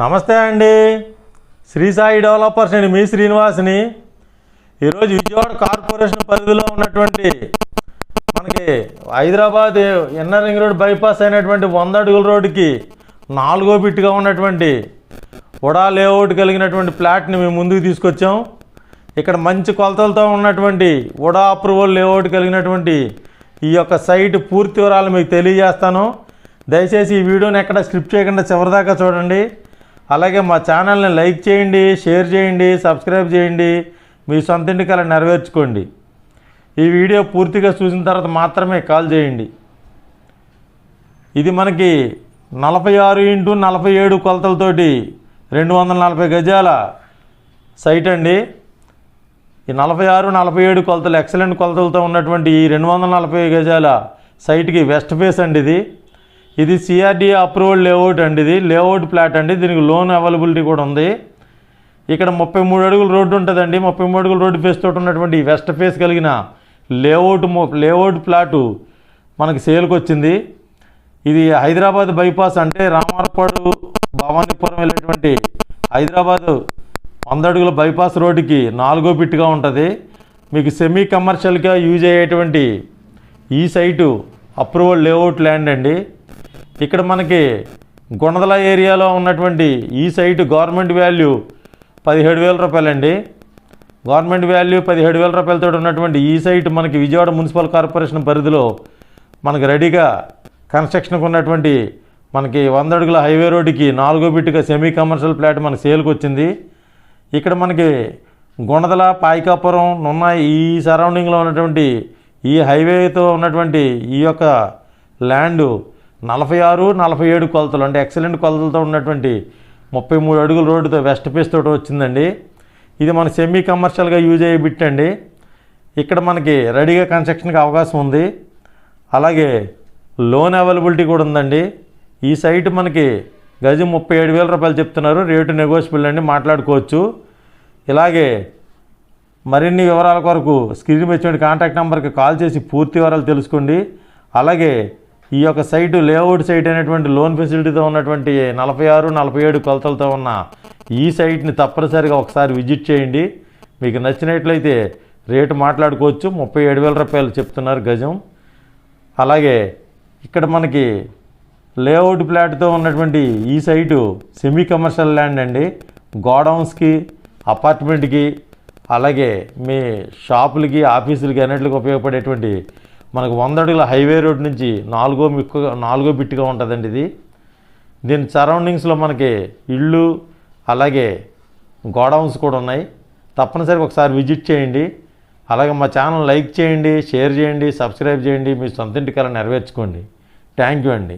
నమస్తే అండి. శ్రీ సాయి డెవలపర్స్ అండి మీ శ్రీనివాస్ని. ఈరోజు విజయవాడ కార్పొరేషన్ పరిధిలో ఉన్నటువంటి మనకి Hyderabad inner ring road bypass అయినటువంటి వంద అడుగుల రోడ్డుకి నాలుగో బిట్టుగా ఉన్నటువంటి ఉడా లేఅవుట్ కలిగినటువంటి ప్లాట్ని మేము ముందుకు తీసుకొచ్చాం. ఇక్కడ మంచి కొలతలతో ఉన్నటువంటి ఉడా అప్రూవల్ లేఅవుట్ కలిగినటువంటి ఈ యొక్క సైట్ పూర్తి వివరాలు మీకు తెలియజేస్తాను. దయచేసి ఈ వీడియోని ఎక్కడ స్క్రిప్ట్ చేయకుండా చివరిదాకా చూడండి. అలాగే మా ఛానల్ని లైక్ చేయండి షేర్ చేయండి సబ్స్క్రైబ్ చేయండి. మీ సొంత ఇంటికి అలా నెరవేర్చుకోండి. ఈ వీడియో పూర్తిగా చూసిన తర్వాత మాత్రమే కాల్ చేయండి. ఇది మనకి నలభై ఆరు ఇంటూ నలభై ఏడు కొలతలతోటి రెండు వందల నలభై గజాల సైట్ అండి. ఈ నలభై ఆరు నలభై ఏడు కొలతలు ఎక్సలెంట్ కొలతలతో ఉన్నటువంటి ఈ రెండు వందల నలభై గజాల సైట్కి వెస్ట్ ఫేస్ అండి ఇది. ఇది సిఆర్డీ అప్రూవల్ లేఅవుట్ అండి ఇది. లేఅవుట్ ప్లాట్ అండి. దీనికి లోన్ అవైలబిలిటీ కూడా ఉంది. ఇక్కడ ముప్పై మూడు అడుగుల రోడ్డు ఉంటుందండి. ముప్పై మూడు అడుగుల రోడ్డు ఫేస్ తోటి ఉన్నటువంటి వెస్ట్ ఫేస్ కలిగిన లేఅవుట్ లేఅవుట్ ప్లాటు మనకి సేల్కి వచ్చింది. ఇది హైదరాబాద్ బైపాస్ అంటే రామారపాడు భవానీపురం వెళ్ళేటువంటి హైదరాబాద్ వంద అడుగుల బైపాస్ రోడ్డుకి నాలుగో బిట్టుగా ఉంటుంది. మీకు సెమీ కమర్షియల్గా యూజ్ అయ్యేటువంటి ఈ సైటు అప్రూవల్ లేఅవుట్ ల్యాండ్ అండి. ఇక్కడ మనకి గుణదల ఏరియాలో ఉన్నటువంటి ఈ సైట్ గవర్నమెంట్ వాల్యూ పదిహేడు వేల రూపాయలండి. గవర్నమెంట్ వాల్యూ పదిహేడు వేల రూపాయలతో ఉన్నటువంటి ఈ సైట్ మనకి విజయవాడ మున్సిపల్ కార్పొరేషన్ పరిధిలో మనకి రెడీగా కన్స్ట్రక్షన్కి ఉన్నటువంటి మనకి వంద అడుగుల హైవే రోడ్డుకి నాలుగో బిట్టుగా సెమీ కమర్షియల్ ప్లాట్ మనకి సేల్కి వచ్చింది. ఇక్కడ మనకి గుణదల పాయికాపురం నున్న ఈ సరౌండింగ్లో ఉన్నటువంటి ఈ హైవేతో ఉన్నటువంటి ఈ యొక్క ల్యాండు నలభై ఆరు నలభై ఏడు కొలతలు అంటే ఎక్సలెంట్ కొలతలతో ఉన్నటువంటి ముప్పై మూడు అడుగుల రోడ్డుతో వెస్ట్ పేస్ తోటి వచ్చిందండి. ఇది మన సెమీ కమర్షియల్గా యూజ్ అయ్యే బిట్ అండి. ఇక్కడ మనకి రెడీగా కన్స్ట్రక్షన్కి అవకాశం ఉంది. అలాగే లోన్ అవైలబిలిటీ కూడా ఉందండి. ఈ సైట్ మనకి గజం ముప్పై ఏడు వేల రూపాయలు చెప్తున్నారు. రేటు నెగోషియబుల్ అండి మాట్లాడుకోవచ్చు. ఇలాగే మరిన్ని వివరాల కొరకు స్క్రీన్ మీద వచ్చిన కాంటాక్ట్ నెంబర్కి కాల్ చేసి పూర్తి వివరాలు తెలుసుకోండి. అలాగే ఈ యొక్క సైటు లేఅవుట్ సైట్ అనేటువంటి లోన్ ఫెసిలిటీతో ఉన్నటువంటి నలభై ఆరు నలభై ఏడు కొలతలతో ఉన్న ఈ సైట్ని తప్పనిసరిగా ఒకసారి విజిట్ చేయండి. మీకు నచ్చినట్లయితే రేటు మాట్లాడుకోవచ్చు. ముప్పై ఏడు వేల రూపాయలు చెప్తున్నారు గజం. అలాగే ఇక్కడ మనకి లేఅవుట్ ప్లాట్తో ఉన్నటువంటి ఈ సైటు సెమీ కమర్షియల్ ల్యాండ్ అండి. గోడౌన్స్కి అపార్ట్మెంట్కి అలాగే మీ షాపులకి ఆఫీసులకి అన్నిటికి ఉపయోగపడేటువంటి మనకు వంద అడుగుల హైవే రోడ్ నుంచి నాలుగో మిక్కు నాలుగో బిట్టుగా ఉంటుందండి ఇది. దీని సరౌండింగ్స్లో మనకి ఇళ్ళు అలాగే గోడౌన్స్ కూడా ఉన్నాయి. తప్పనిసరిగా ఒకసారి విజిట్ చేయండి. అలాగే మా ఛానల్ లైక్ చేయండి షేర్ చేయండి సబ్స్క్రైబ్ చేయండి. మీ సొంత ఇంటికల్లా నెరవేర్చుకోండి. థ్యాంక్ యూ అండి.